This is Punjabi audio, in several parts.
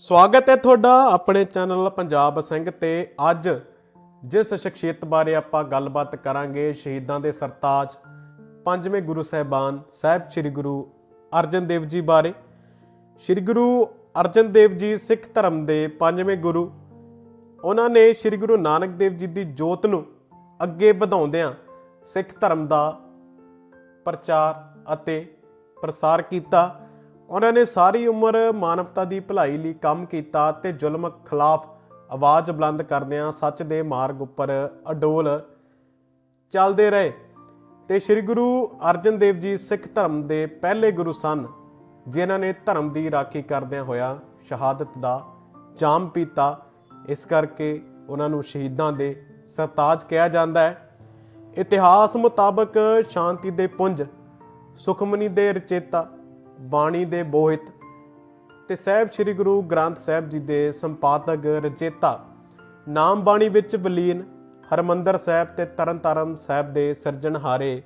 ਸਵਾਗਤ ਹੈ ਤੁਹਾਡਾ ਆਪਣੇ ਚੈਨਲ ਪੰਜਾਬ ਸਿੰਘ ਤੇ ਅੱਜ ਜਿਸ ਸ਼ਖਸੀਅਤ ਬਾਰੇ ਆਪਾਂ ਗੱਲਬਾਤ ਕਰਾਂਗੇ, ਸ਼ਹੀਦਾਂ ਦੇ ਸਰਤਾਜ ਪੰਜਵੇਂ ਗੁਰੂ ਸਾਹਿਬਾਨ ਸਾਹਿਬ ਸ੍ਰੀ ਗੁਰੂ ਅਰਜਨ ਦੇਵ ਜੀ ਬਾਰੇ। ਸ੍ਰੀ ਗੁਰੂ ਅਰਜਨ ਦੇਵ ਜੀ ਸਿੱਖ ਧਰਮ ਦੇ ਪੰਜਵੇਂ ਗੁਰੂ। ਉਹਨਾਂ ਨੇ ਸ੍ਰੀ ਗੁਰੂ ਨਾਨਕ ਦੇਵ ਜੀ ਦੀ ਜੋਤ ਨੂੰ ਅੱਗੇ ਵਧਾਉਂਦਿਆਂ ਸਿੱਖ ਧਰਮ ਦਾ ਪ੍ਰਚਾਰ ਅਤੇ ਪ੍ਰਸਾਰ ਕੀਤਾ। ਉਹਨਾਂ ਨੇ ਸਾਰੀ ਉਮਰ ਮਾਨਵਤਾ ਦੀ ਭਲਾਈ ਲਈ ਕੰਮ ਕੀਤਾ ਤੇ ਜ਼ੁਲਮ ਖਿਲਾਫ ਆਵਾਜ਼ ਬੁਲੰਦ ਕਰਦਿਆਂ ਸੱਚ ਦੇ ਮਾਰਗ ਉੱਪਰ ਅਡੋਲ ਚੱਲਦੇ ਰਹੇ ਤੇ ਸ੍ਰੀ ਗੁਰੂ ਅਰਜਨ ਦੇਵ ਜੀ ਸਿੱਖ ਧਰਮ ਦੇ ਪਹਿਲੇ ਗੁਰੂ ਸਨ, ਜਿਨ੍ਹਾਂ ਨੇ ਧਰਮ ਦੀ ਰਾਖੀ ਕਰਦਿਆਂ ਹੋਇਆ ਸ਼ਹਾਦਤ ਦਾ ਜਾਮ ਪੀਤਾ। ਇਸ ਕਰਕੇ ਉਹਨਾਂ ਨੂੰ ਸ਼ਹੀਦਾਂ ਦੇ ਸਰਤਾਜ ਕਿਹਾ ਜਾਂਦਾ ਹੈ। ਇਤਿਹਾਸ ਮੁਤਾਬਕ ਸ਼ਾਂਤੀ ਦੇ ਪੁੰਜ, ਸੁਖਮਨੀ ਦੇ ਰਚੇਤਾ ਬਾਣੀ ਦੇ ਬੋਹਿਤ ਤੇ ਸਾਹਿਬ ਸ੍ਰੀ ਗੁਰੂ ਗ੍ਰੰਥ ਸਾਹਿਬ ਜੀ ਦੇ ਸੰਪਾਦਕ ਰਚੇਤਾ, ਨਾਮ ਬਾਣੀ ਵਿੱਚ ਬਲੀਨ ਹਰਮੰਦਰ ਸਾਹਿਬ ਤੇ ਤਰਨਤਾਰਨ ਸਾਹਿਬ ਦੇ ਸਿਰਜਣਹਾਰੇ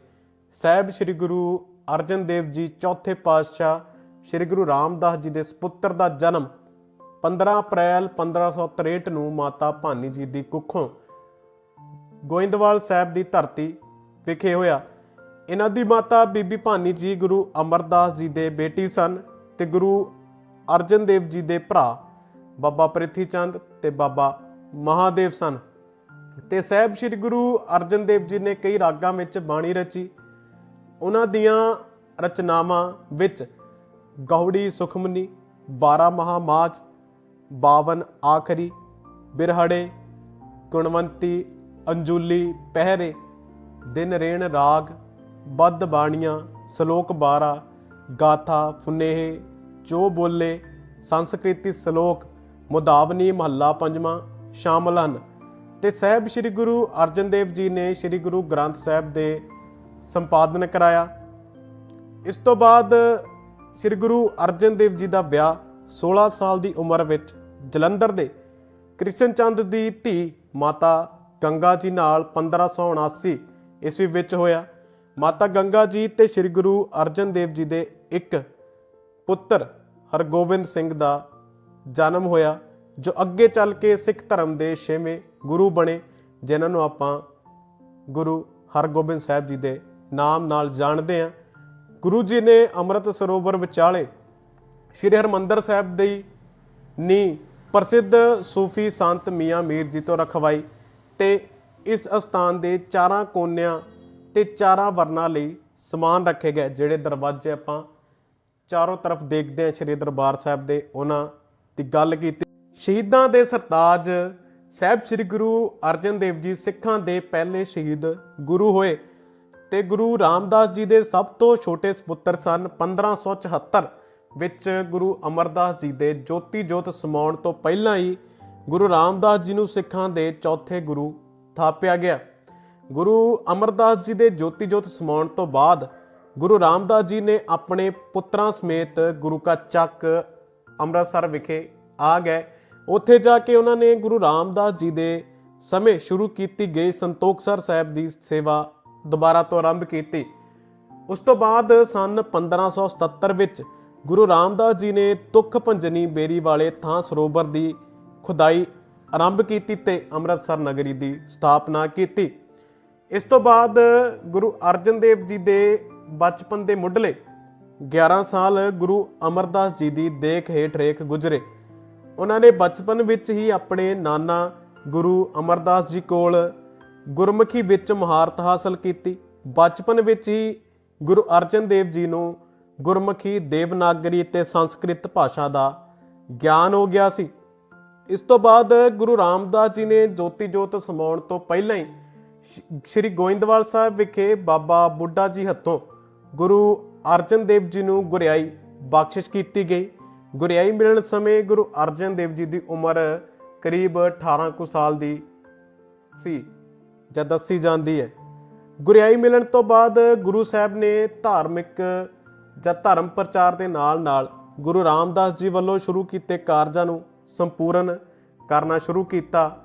ਸਾਹਿਬ ਸ੍ਰੀ ਗੁਰੂ ਅਰਜਨ ਦੇਵ ਜੀ, ਚੌਥੇ ਪਾਤਸ਼ਾਹ ਸ੍ਰੀ ਗੁਰੂ ਰਾਮਦਾਸ ਜੀ ਦੇ ਸੁਪੁੱਤਰ ਦਾ ਜਨਮ 15 ਅਪ੍ਰੈਲ 1563 ਨੂੰ ਮਾਤਾ ਭਾਨੀ ਜੀ ਦੀ ਕੁੱਖੋਂ ਗੋਇੰਦਵਾਲ ਸਾਹਿਬ ਦੀ ਧਰਤੀ ਵਿਖੇ ਹੋਇਆ। ਇਹਨਾਂ ਦੀ ਮਾਤਾ ਬੀਬੀ ਭਾਨੀ ਜੀ, ਗੁਰੂ ਅਮਰਦਾਸ ਜੀ ਦੇ ਬੇਟੀ ਸਨ ਤੇ ਗੁਰੂ ਅਰਜਨ ਦੇਵ ਜੀ ਦੇ ਭਰਾ ਬਾਬਾ ਪ੍ਰਿਥੀ ਚੰਦ ਤੇ ਬਾਬਾ ਮਹਾਦੇਵ ਸਨ। ਤੇ ਸਾਹਿਬ ਸ੍ਰੀ ਗੁਰੂ ਅਰਜਨ ਦੇਵ ਜੀ ਨੇ ਕਈ ਰਾਗਾਂ ਵਿੱਚ ਬਾਣੀ ਰਚੀ। ਉਹਨਾਂ ਦੀਆਂ ਰਚਨਾਵਾਂ ਵਿੱਚ ਗੌੜੀ ਸੁਖਮਨੀ 12 ਮਹਾਮਾਜ 52 ਆਖਰੀ, ਬਿਰਹੜੇ, ਗੁਣਵੰਤੀ, ਅੰਜੂਲੀ, ਪਹਿਰੇ, ਦਿਨ ਰੇਣ ਰਾਗ ਬੱਧ ਬਾਣੀਆਂ, ਸ਼ਲੋਕ 12 ਗਾਥਾ, ਫੁਨੇਹ, ਜੋ ਬੋਲੇ, ਸੰਸਕ੍ਰਿਤੀ ਸ਼ਲੋਕ, ਮੁਦਾਵਨੀ ਮਹੱਲਾ ਪੰਜਵਾਂ, ਸ਼ਾਮਲ ਹਨ। ਤੇ ਸਾਹਿਬ ਸ੍ਰੀ ਗੁਰੂ ਅਰਜਨ ਦੇਵ ਜੀ ਨੇ ਸ੍ਰੀ ਗੁਰੂ ਗ੍ਰੰਥ ਸਾਹਿਬ ਦੇ ਸੰਪਾਦਨ ਕਰਾਇਆ। ਇਸ ਤੋਂ ਬਾਅਦ ਸ੍ਰੀ ਗੁਰੂ ਅਰਜਨ ਦੇਵ ਜੀ ਦਾ ਵਿਆਹ 16 ਸਾਲ ਦੀ ਉਮਰ ਵਿੱਚ ਜਲੰਧਰ ਦੇ ਕ੍ਰਿਸ਼ਨ ਚੰਦ ਦੀ ਧੀ ਮਾਤਾ ਗੰਗਾ ਜੀ ਨਾਲ 1579 ਈਸਵੀ ਵਿੱਚ ਹੋਇਆ। ਮਾਤਾ ਗੰਗਾ ਜੀ ਤੇ ਸ੍ਰੀ ਗੁਰੂ ਅਰਜਨ ਦੇਵ ਜੀ ਦੇ ਇੱਕ ਪੁੱਤਰ ਹਰਗੋਬਿੰਦ ਸਿੰਘ ਦਾ ਜਨਮ ਹੋਇਆ, ਜੋ ਅੱਗੇ ਚੱਲ ਕੇ ਸਿੱਖ ਧਰਮ ਦੇ ਛੇਵੇਂ ਗੁਰੂ ਬਣੇ, ਜਿਨ੍ਹਾਂ ਨੂੰ ਆਪਾਂ ਗੁਰੂ ਹਰਗੋਬਿੰਦ ਸਾਹਿਬ ਜੀ ਦੇ ਨਾਮ ਨਾਲ ਜਾਣਦੇ ਹਾਂ। ਗੁਰੂ ਜੀ ਨੇ ਅੰਮ੍ਰਿਤ ਸਰੋਵਰ ਵਿਚਾਲੇ ਸ੍ਰੀ ਹਰਮੰਦਰ ਸਾਹਿਬ ਦੀ ਨੀ ਪ੍ਰਸਿੱਧ ਸੂਫੀ ਸੰਤ ਮੀਆਂ ਮੀਰ ਜੀ ਤੋਂ ਰਖਵਾਈ ਤੇ ਇਸ ਅਸਥਾਨ ਦੇ ਚਾਰਾਂ ਕੋਨਿਆਂ ਤੇ ਚਾਰਾਂ ਵਰਨਾਂ ਲਈ ਸਮਾਨ ਰੱਖੇ ਗਏ, ਜਿਹੜੇ ਦਰਵਾਜ਼ੇ ਆਪਾਂ ਚਾਰੋਂ ਤਰਫ ਦੇਖਦੇ ਹਾਂ ਸ੍ਰੀ ਦਰਬਾਰ ਸਾਹਿਬ ਦੇ, ਉਹਨਾਂ ਦੀ ਗੱਲ ਕੀਤੀ। ਸ਼ਹੀਦਾਂ ਦੇ ਸਰਤਾਜ ਸਾਹਿਬ ਸ੍ਰੀ ਗੁਰੂ ਅਰਜਨ ਦੇਵ ਜੀ ਸਿੱਖਾਂ ਦੇ ਪਹਿਲੇ ਸ਼ਹੀਦ ਗੁਰੂ ਹੋਏ ਤੇ ਗੁਰੂ ਰਾਮਦਾਸ ਜੀ ਦੇ ਸਭ ਤੋਂ ਛੋਟੇ ਸੁਪੁੱਤਰ ਸਨ 1574 ਵਿੱਚ ਗੁਰੂ ਅਮਰਦਾਸ ਜੀ ਦੇ ਜੋਤੀ ਜੋਤ ਸਮਾਉਣ ਤੋਂ ਪਹਿਲਾਂ ਹੀ ਗੁਰੂ ਰਾਮਦਾਸ ਜੀ ਨੂੰ ਸਿੱਖਾਂ ਦੇ ਚੌਥੇ ਗੁਰੂ ਥਾਪਿਆ ਗਿਆ। ਗੁਰੂ ਅਮਰਦਾਸ ਜੀ ਦੇ ਜੋਤੀ ਜੋਤ ਸਮਾਉਣ ਤੋਂ ਬਾਅਦ ਗੁਰੂ ਰਾਮਦਾਸ ਜੀ ਨੇ ਆਪਣੇ ਪੁੱਤਰਾਂ ਸਮੇਤ ਗੁਰੂ ਕਾ ਚੱਕ ਅੰਮ੍ਰਿਤਸਰ ਵਿਖੇ ਆ ਗਏ। ਉੱਥੇ ਜਾ ਕੇ ਉਹਨਾਂ ਨੇ ਗੁਰੂ ਰਾਮਦਾਸ ਜੀ ਦੇ ਸਮੇਂ ਸ਼ੁਰੂ ਕੀਤੀ ਗਈ ਸੰਤੋਖਸਰ ਸਾਹਿਬ ਦੀ ਸੇਵਾ ਦੁਬਾਰਾ ਤੋਂ ਆਰੰਭ ਕੀਤੀ। ਉਸ ਤੋਂ ਬਾਅਦ ਸਨ 1577 ਵਿੱਚ ਗੁਰੂ ਰਾਮਦਾਸ ਜੀ ਨੇ ਤੁਖ ਭੰਜਨੀ ਬੇਰੀ ਵਾਲੇ ਥਾਂ ਸਰੋਵਰ ਦੀ ਖੁਦਾਈ ਆਰੰਭ ਕੀਤੀ ਤੇ ਅੰਮ੍ਰਿਤਸਰ ਨਗਰੀ ਦੀ ਸਥਾਪਨਾ ਕੀਤੀ। ਇਸ ਤੋਂ ਬਾਅਦ ਗੁਰੂ ਅਰਜਨ ਦੇਵ ਜੀ ਦੇ ਬਚਪਨ ਦੇ ਮੁੱਢਲੇ 11 ਸਾਲ ਗੁਰੂ ਅਮਰਦਾਸ ਜੀ ਦੀ ਦੇਖ ਹੇਠ ਰੇਖ ਗੁਜ਼ਰੇ। ਉਹਨਾਂ ਨੇ ਬਚਪਨ ਵਿੱਚ ਹੀ ਆਪਣੇ ਨਾਨਾ ਗੁਰੂ ਅਮਰਦਾਸ ਜੀ ਕੋਲ ਗੁਰਮੁਖੀ ਵਿੱਚ ਮਹਾਰਤ ਹਾਸਲ ਕੀਤੀ। ਬਚਪਨ ਵਿੱਚ ਹੀ ਗੁਰੂ ਅਰਜਨ ਦੇਵ ਜੀ ਨੂੰ ਗੁਰਮੁਖੀ ਦੇਵਨਾਗਰੀ ਤੇ ਸੰਸਕ੍ਰਿਤ ਭਾਸ਼ਾ ਦਾ ਗਿਆਨ ਹੋ ਗਿਆ ਸੀ। ਇਸ ਤੋਂ ਬਾਅਦ ਗੁਰੂ ਰਾਮਦਾਸ ਜੀ ਨੇ ਜੋਤੀ ਜੋਤ ਸਮਾਉਣ ਤੋਂ ਪਹਿਲਾਂ ਹੀ ਸ਼੍ਰੀ ਗੋਇੰਦਵਾਲ ਸਾਹਿਬ ਵਿਖੇ ਬਾਬਾ ਬੁੱਢਾ ਜੀ ਹੱਥੋਂ ਗੁਰੂ ਅਰਜਨ ਦੇਵ ਜੀ ਨੂੰ ਗੁਰਿਆਈ ਬਖਸ਼ਿਸ਼ ਕੀਤੀ ਗਈ। ਗੁਰਿਆਈ ਮਿਲਣ ਸਮੇਂ ਗੁਰੂ ਅਰਜਨ ਦੇਵ ਜੀ ਦੀ ਉਮਰ ਕਰੀਬ 18 ਕੁ ਸਾਲ ਦੀ ਸੀ, ਜਾਂ ਦੱਸੀ ਜਾਂਦੀ ਹੈ। ਗੁਰਿਆਈ ਮਿਲਣ ਤੋਂ ਬਾਅਦ ਗੁਰੂ ਸਾਹਿਬ ਨੇ ਧਾਰਮਿਕ ਜਾਂ ਧਰਮ ਪ੍ਰਚਾਰ ਦੇ ਨਾਲ-ਨਾਲ ਗੁਰੂ ਰਾਮਦਾਸ ਜੀ ਵੱਲੋਂ ਸ਼ੁਰੂ ਕੀਤੇ ਕਾਰਜਾਂ ਨੂੰ ਸੰਪੂਰਨ ਕਰਨਾ ਸ਼ੁਰੂ ਕੀਤਾ।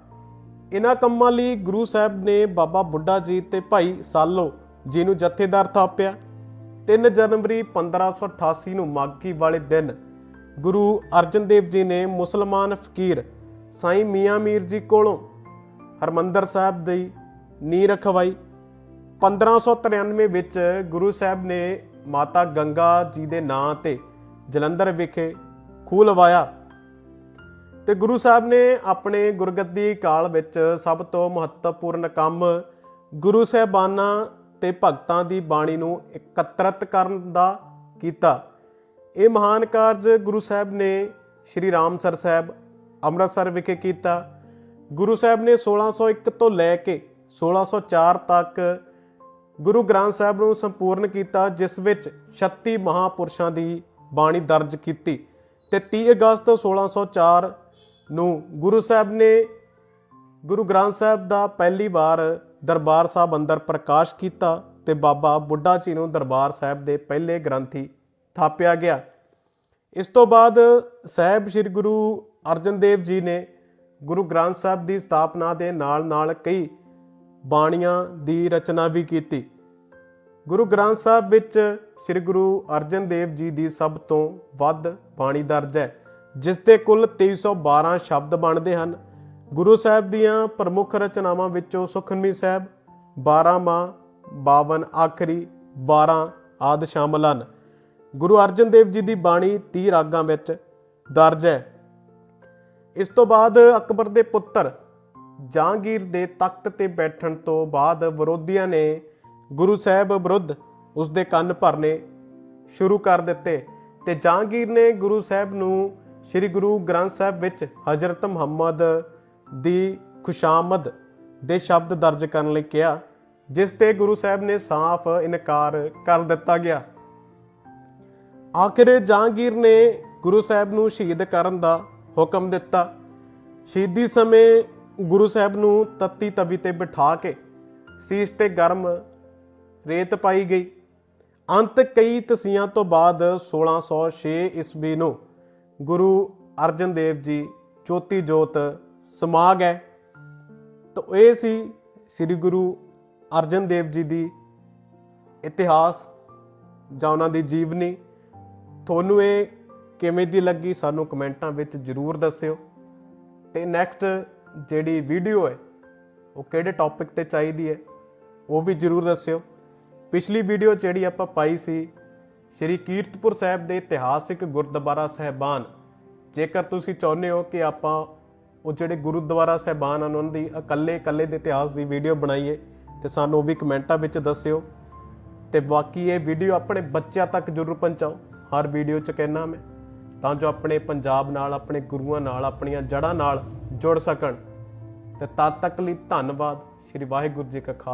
ਇਹਨਾਂ ਕੰਮਾਂ ਲਈ ਗੁਰੂ ਸਾਹਿਬ ਨੇ ਬਾਬਾ ਬੁੱਢਾ ਜੀ ਤੇ ਭਾਈ ਸਾਲੋ ਜੀ ਨੂੰ ਜਥੇਦਾਰ ਥਾਪਿਆ। 3 ਜਨਵਰੀ 1588 ਨੂੰ ਮਾਘੀ ਵਾਲੇ ਦਿਨ ਗੁਰੂ ਅਰਜਨ ਦੇਵ ਜੀ ਨੇ ਮੁਸਲਮਾਨ ਫਕੀਰ ਸਾਈਂ ਮੀਆਂ ਮੀਰ ਜੀ ਕੋਲੋਂ ਹਰਮੰਦਰ ਸਾਹਿਬ ਦੀ ਨੀਂਹ ਰਖਵਾਈ। 1593 ਵਿੱਚ ਗੁਰੂ ਸਾਹਿਬ ਨੇ ਮਾਤਾ ਗੰਗਾ ਜੀ ਦੇ ਨਾਂ ਤੇ ਜਲੰਧਰ ਵਿਖੇ ਖੂਹ ਲਵਾਇਆ। ਤੇ ਗੁਰੂ ਸਾਹਿਬ ਨੇ ਆਪਣੇ ਗੁਰਗੱਦੀ ਕਾਲ ਵਿੱਚ ਸਭ ਤੋਂ ਮਹੱਤਵਪੂਰਨ ਕੰਮ ਗੁਰੂ ਸਾਹਿਬਾਨਾਂ ਤੇ ਭਗਤਾਂ ਦੀ ਬਾਣੀ ਨੂੰ ਇਕੱਤਰਤ ਕਰਨ ਦਾ ਕੀਤਾ। ਇਹ ਮਹਾਨ ਕਾਰਜ ਗੁਰੂ ਸਾਹਿਬ ਨੇ ਸ਼੍ਰੀ ਰਾਮਸਰ ਸਾਹਿਬ ਅੰਮ੍ਰਿਤਸਰ ਵਿਖੇ ਕੀਤਾ। ਗੁਰੂ ਸਾਹਿਬ ਨੇ 1601 ਤੋਂ ਲੈ ਕੇ 1604 ਤੱਕ ਗੁਰੂ ਗ੍ਰੰਥ ਸਾਹਿਬ ਨੂੰ ਸੰਪੂਰਨ ਕੀਤਾ, ਜਿਸ ਵਿੱਚ 36 ਮਹਾਪੁਰਸ਼ਾਂ ਦੀ ਬਾਣੀ ਦਰਜ ਕੀਤੀ ਤੇ 30 ਅਗਸਤ 1604 ਨੂੰ ਗੁਰੂ ਸਾਹਿਬ ਨੇ ਗੁਰੂ ਗ੍ਰੰਥ ਸਾਹਿਬ ਦਾ ਪਹਿਲੀ ਵਾਰ ਦਰਬਾਰ ਸਾਹਿਬ ਅੰਦਰ ਪ੍ਰਕਾਸ਼ ਕੀਤਾ ਤੇ ਬਾਬਾ ਬੁੱਢਾ ਜੀ ਨੂੰ ਦਰਬਾਰ ਸਾਹਿਬ ਦੇ ਪਹਿਲੇ ਗ੍ਰੰਥੀ ਥਾਪਿਆ ਗਿਆ। ਇਸ ਤੋਂ ਬਾਅਦ ਸਾਹਿਬ ਸ੍ਰੀ ਗੁਰੂ ਅਰਜਨ ਦੇਵ ਜੀ ਨੇ ਗੁਰੂ ਗ੍ਰੰਥ ਸਾਹਿਬ ਦੀ ਸਥਾਪਨਾ ਦੇ ਨਾਲ-ਨਾਲ ਕਈ ਬਾਣੀਆਂ ਦੀ ਰਚਨਾ ਵੀ ਕੀਤੀ। ਗੁਰੂ ਗ੍ਰੰਥ ਸਾਹਿਬ ਵਿੱਚ ਸ੍ਰੀ ਗੁਰੂ ਅਰਜਨ ਦੇਵ ਜੀ ਦੀ ਸਭ ਤੋਂ ਵੱਧ ਬਾਣੀ ਦਰਜ ਹੈ। ਜਿਸ ਦੇ ਕੁੱਲ 2312 ਸ਼ਬਦ ਬਣਦੇ ਹਨ। ਗੁਰੂ ਸਾਹਿਬ ਦੀਆਂ ਪ੍ਰਮੁੱਖ ਰਚਨਾਵਾਂ ਵਿੱਚੋਂ ਸੁਖਮਨੀ ਸਾਹਿਬ 12 ਮਾਂ 52 ਆਖਰੀ 12 ਆਦ ਸ਼ਾਮਲ ਹਨ। ਗੁਰੂ ਅਰਜਨ ਦੇਵ ਜੀ ਦੀ ਬਾਣੀ 30 ਰਾਗਾਂ ਵਿੱਚ ਦਰਜ ਹੈ। ਇਸ ਤੋਂ ਬਾਅਦ ਅਕਬਰ ਦੇ ਪੁੱਤਰ ਜਹਾਂਗੀਰ ਦੇ ਤਖਤ ਤੇ ਬੈਠਣ ਤੋਂ ਬਾਅਦ ਵਿਰੋਧੀਆਂ ਨੇ ਗੁਰੂ ਸਾਹਿਬ ਵਿਰੁੱਧ ਉਸ ਦੇ ਕੰਨ ਭਰਨੇ ਸ਼ੁਰੂ ਕਰ ਦਿੱਤੇ ਤੇ ਜਹਾਂਗੀਰ ਨੇ ਗੁਰੂ ਸਾਹਿਬ ਨੂੰ ਸ੍ਰੀ ਗੁਰੂ ਗ੍ਰੰਥ ਸਾਹਿਬ ਵਿੱਚ ਹਜ਼ਰਤ ਮੁਹੰਮਦ ਦੀ ਖੁਸ਼ਾਮਦ ਦੇ ਸ਼ਬਦ ਦਰਜ ਕਰਨ ਲਈ ਕਿਹਾ, ਜਿਸ ਤੇ ਗੁਰੂ ਸਾਹਿਬ ਨੇ ਸਾਫ਼ ਇਨਕਾਰ ਕਰ ਦਿੱਤਾ ਗਿਆ। ਆਖਿਰ ਜਹਾਂਗੀਰ ਨੇ ਗੁਰੂ ਸਾਹਿਬ ਨੂੰ ਸ਼ਹੀਦ ਕਰਨ ਦਾ ਹੁਕਮ ਦਿੱਤਾ। ਸ਼ਹੀਦੀ ਸਮੇਂ ਗੁਰੂ ਸਾਹਿਬ ਨੂੰ ਤੱਤੀ ਤਵੀ ਤੇ ਬਿਠਾ ਕੇ ਸੀਸ ਤੇ ਗਰਮ ਰੇਤ ਪਾਈ ਗਈ। ਅੰਤ ਕਈ ਤਸੀਆਂ ਤੋਂ ਬਾਅਦ 1606 ਈਸਵੀ ਨੂੰ ਗੁਰੂ ਅਰਜਨ ਦੇਵ ਜੀ ਜੋਤੀ ਜੋਤ ਸਮਾਗ ਹੈ। ਤਾਂ ਇਹ ਸੀ ਸ੍ਰੀ ਗੁਰੂ ਅਰਜਨ ਦੇਵ ਜੀ ਦੀ ਇਤਿਹਾਸ ਜਾਂ ਉਹਨਾਂ ਦੀ ਜੀਵਨੀ। ਤੁਹਾਨੂੰ ਇਹ ਕਿਵੇਂ ਦੀ ਲੱਗੀ ਸਾਨੂੰ ਕਮੈਂਟਾਂ ਵਿੱਚ ਜਰੂਰ ਦੱਸਿਓ। ਤੇ ਨੈਕਸਟ ਜਿਹੜੀ ਵੀਡੀਓ ਹੈ, ਉਹ ਕਿਹੜੇ ਟੌਪਿਕ ਤੇ ਚਾਹੀਦੀ ਹੈ, ਉਹ ਵੀ ਜਰੂਰ ਦੱਸਿਓ। ਪਿਛਲੀ ਵੀਡੀਓ ਜਿਹੜੀ ਆਪਾਂ ਪਾਈ ਸੀ ਸ਼੍ਰੀ ਕੀਰਤਪੁਰ ਸਾਹਿਬ ਦੇ ਇਤਿਹਾਸਿਕ ਗੁਰਦੁਆਰਾ ਸਹਿਬਾਨ। ਜੇਕਰ ਤੁਸੀਂ ਚਾਹੁੰਦੇ ਹੋ ਕਿ ਆਪਾਂ ਉਹ ਜਿਹੜੇ ਗੁਰਦੁਆਰਾ ਸਹਿਬਾਨ ਹਨ, ਉਹਨਾਂ ਦੀ ਇਕੱਲੇ ਇਕੱਲੇ ਦੇ ਇਤਿਹਾਸ ਦੀ ਵੀਡੀਓ ਬਣਾਈਏ, ਤੇ ਸਾਨੂੰ ਉਹ ਵੀ ਕਮੈਂਟਾਂ ਵਿੱਚ ਦੱਸਿਓ। ਤੇ ਬਾਕੀ ਇਹ ਵੀਡੀਓ ਆਪਣੇ ਬੱਚਿਆਂ ਤੱਕ ਜ਼ਰੂਰ ਪਹੁੰਚਾਓ, ਹਰ ਵੀਡੀਓ 'ਚ ਕਹਿਣਾ ਮੈਂ, ਤਾਂ ਜੋ ਆਪਣੇ ਪੰਜਾਬ ਨਾਲ, ਆਪਣੇ ਗੁਰੂਆਂ ਨਾਲ, ਆਪਣੀਆਂ ਜੜ੍ਹਾਂ ਨਾਲ ਜੁੜ ਸਕਣ। ਤੇ ਤਦ ਤੱਕ ਲਈ ਧੰਨਵਾਦ, ਸ਼੍ਰੀ ਵਾਹਿਗੁਰੂ ਜੀ ਕਾ ਖਾਲਸਾ।